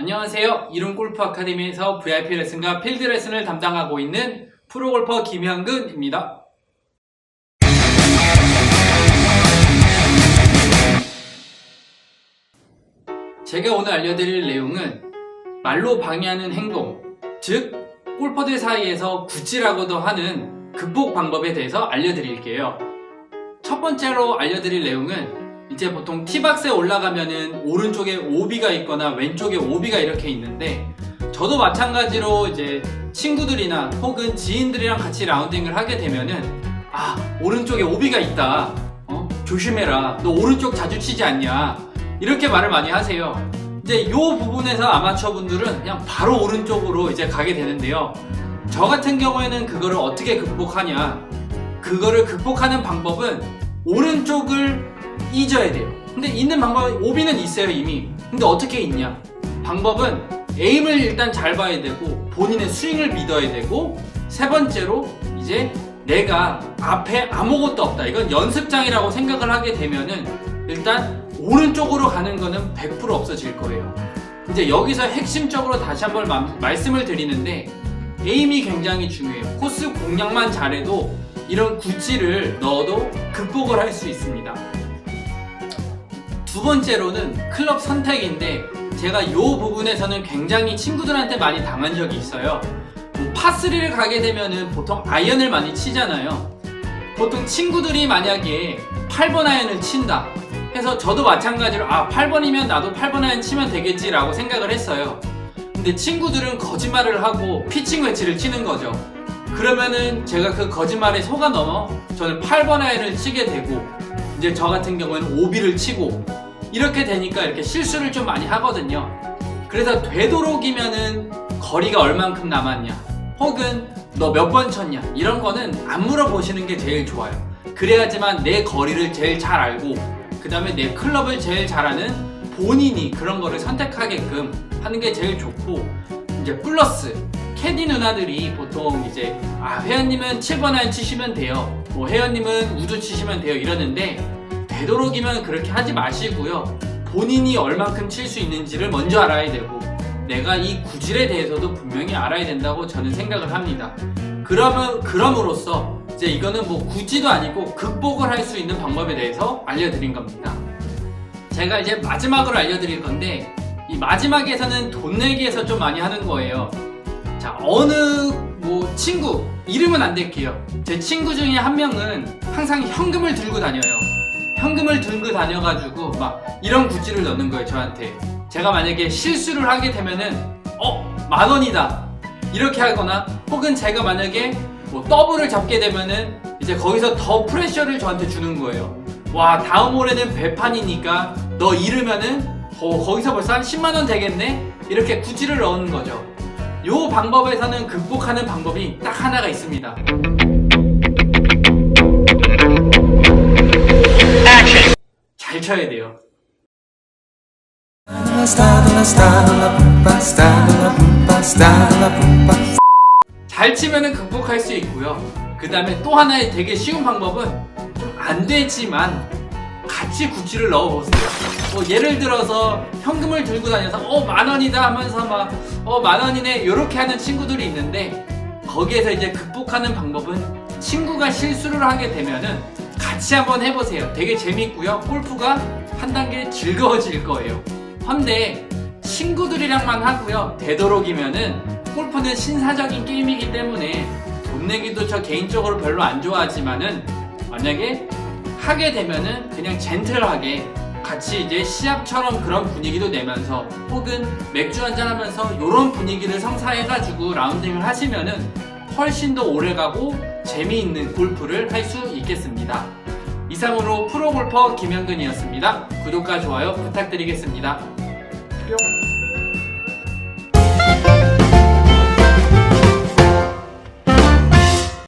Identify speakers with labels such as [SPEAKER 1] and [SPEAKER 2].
[SPEAKER 1] 안녕하세요. 이름 골프 아카데미에서 VIP 레슨과 필드 레슨을 담당하고 있는 프로골퍼 김현근입니다. 제가 오늘 알려드릴 내용은 말로 방해하는 행동, 즉 골퍼들 사이에서 굿즈라고도 하는 극복 방법에 대해서 알려드릴게요. 첫 번째로 알려드릴 내용은 이제 보통 티박스에 올라가면은 오른쪽에 오비가 있거나 왼쪽에 오비가 이렇게 있는데 저도 마찬가지로 이제 친구들이나 혹은 지인들이랑 같이 라운딩을 하게 되면은 아 오른쪽에 오비가 있다. 어? 조심해라. 너 오른쪽 자주 치지 않냐? 이렇게 말을 많이 하세요. 이제 이 부분에서 아마추어 분들은 그냥 바로 오른쪽으로 이제 가게 되는데요. 저 같은 경우에는 그거를 어떻게 극복하냐? 그거를 극복하는 방법은 오른쪽을 잊어야 돼요. 근데 있는 방법이 오비는 있어요 이미. 근데 어떻게 있냐? 방법은 에임을 일단 잘 봐야 되고 본인의 스윙을 믿어야 되고 세 번째로 이제 내가 앞에 아무것도 없다. 이건 연습장이라고 생각을 하게 되면은 일단 오른쪽으로 가는 거는 100% 없어질 거예요. 이제 여기서 핵심적으로 다시 한번 마- 말씀을 드리는데 에임이 굉장히 중요해요. 코스 공략만 잘해도 이런 구찌를 넣어도 극복을 할 수 있습니다. 두 번째로는 클럽 선택인데 제가 이 부분에서는 굉장히 친구들한테 많이 당한 적이 있어요. 뭐 파3를 가게 되면은 보통 아이언을 많이 치잖아요. 보통 친구들이 만약에 8번 아이언을 친다. 해서 저도 마찬가지로 아 8번이면 나도 8번 아이언 치면 되겠지라고 생각을 했어요. 근데 친구들은 거짓말을 하고 피칭 웨치를 치는 거죠. 그러면은 제가 그 거짓말에 속아 넘어 저는 8번 아이언을 치게 되고 이제 저 같은 경우에는 오비를 치고 이렇게 되니까 이렇게 실수를 좀 많이 하거든요. 그래서 되도록이면은 거리가 얼만큼 남았냐, 혹은 너 몇 번 쳤냐 이런 거는 안 물어보시는 게 제일 좋아요. 그래야지만 내 거리를 제일 잘 알고 그 다음에 내 클럽을 제일 잘하는 본인이 그런 거를 선택하게끔 하는 게 제일 좋고 이제 플러스 캐디 누나들이 보통 이제 아 회원님은 7번 아이언 치시면 돼요 뭐 회원님은 우드 치시면 돼요 이러는데 되도록이면 그렇게 하지 마시고요 본인이 얼만큼 칠 수 있는지를 먼저 알아야 되고 내가 이 구질에 대해서도 분명히 알아야 된다고 저는 생각을 합니다 그러면 그럼으로써 이제 이거는 뭐 구지도 아니고 극복을 할 수 있는 방법에 대해서 알려드린 겁니다 제가 이제 마지막으로 알려드릴 건데 이 마지막에서는 돈 내기에서 좀 많이 하는 거예요. 자 어느 뭐 친구 이름은 안 될게요. 제 친구 중에 한 명은 항상 현금을 들고 다녀요. 현금을 들고 다녀가지고 막 이런 구찌를 넣는 거예요 저한테. 제가 만약에 실수를 하게 되면은 어 만 원이다 이렇게 하거나 혹은 제가 만약에 뭐 더블을 잡게 되면은 이제 거기서 더 프레셔를 저한테 주는 거예요. 와 다음 올해는 배판이니까 너 잃으면은 어, 거기서 벌써 한 10만 원 되겠네 이렇게 구찌를 넣는 거죠. 요 방법에서는 극복하는 방법이 딱 하나가 있습니다. 잘 쳐야 돼요. 잘 치면은 극복할 수 있고요. 그 다음에 또 하나의 되게 쉬운 방법은 좀 안 되지만 같이 구찌를 넣어보세요. 뭐 예를 들어서 현금을 들고 다녀서 어 만 원이다 하면서 막 어 만 원이네 이렇게 하는 친구들이 있는데 거기에서 이제 극복하는 방법은 친구가 실수를 하게 되면은 같이 한번 해보세요. 되게 재밌고요. 골프가 한 단계 즐거워질 거예요. 헌데 친구들이랑만 하고요. 되도록이면은 골프는 신사적인 게임이기 때문에 돈 내기도 저 개인적으로 별로 안 좋아하지만은 만약에 하게 되면은 그냥 젠틀하게 같이 이제 시합처럼 그런 분위기도 내면서 혹은 맥주 한잔 하면서 이런 분위기를 성사해가지고 라운딩을 하시면은 훨씬 더 오래 가고 재미있는 골프를 할 수 있겠습니다. 이상으로 프로골퍼 김현근이었습니다. 구독과 좋아요 부탁드리겠습니다. 뿅.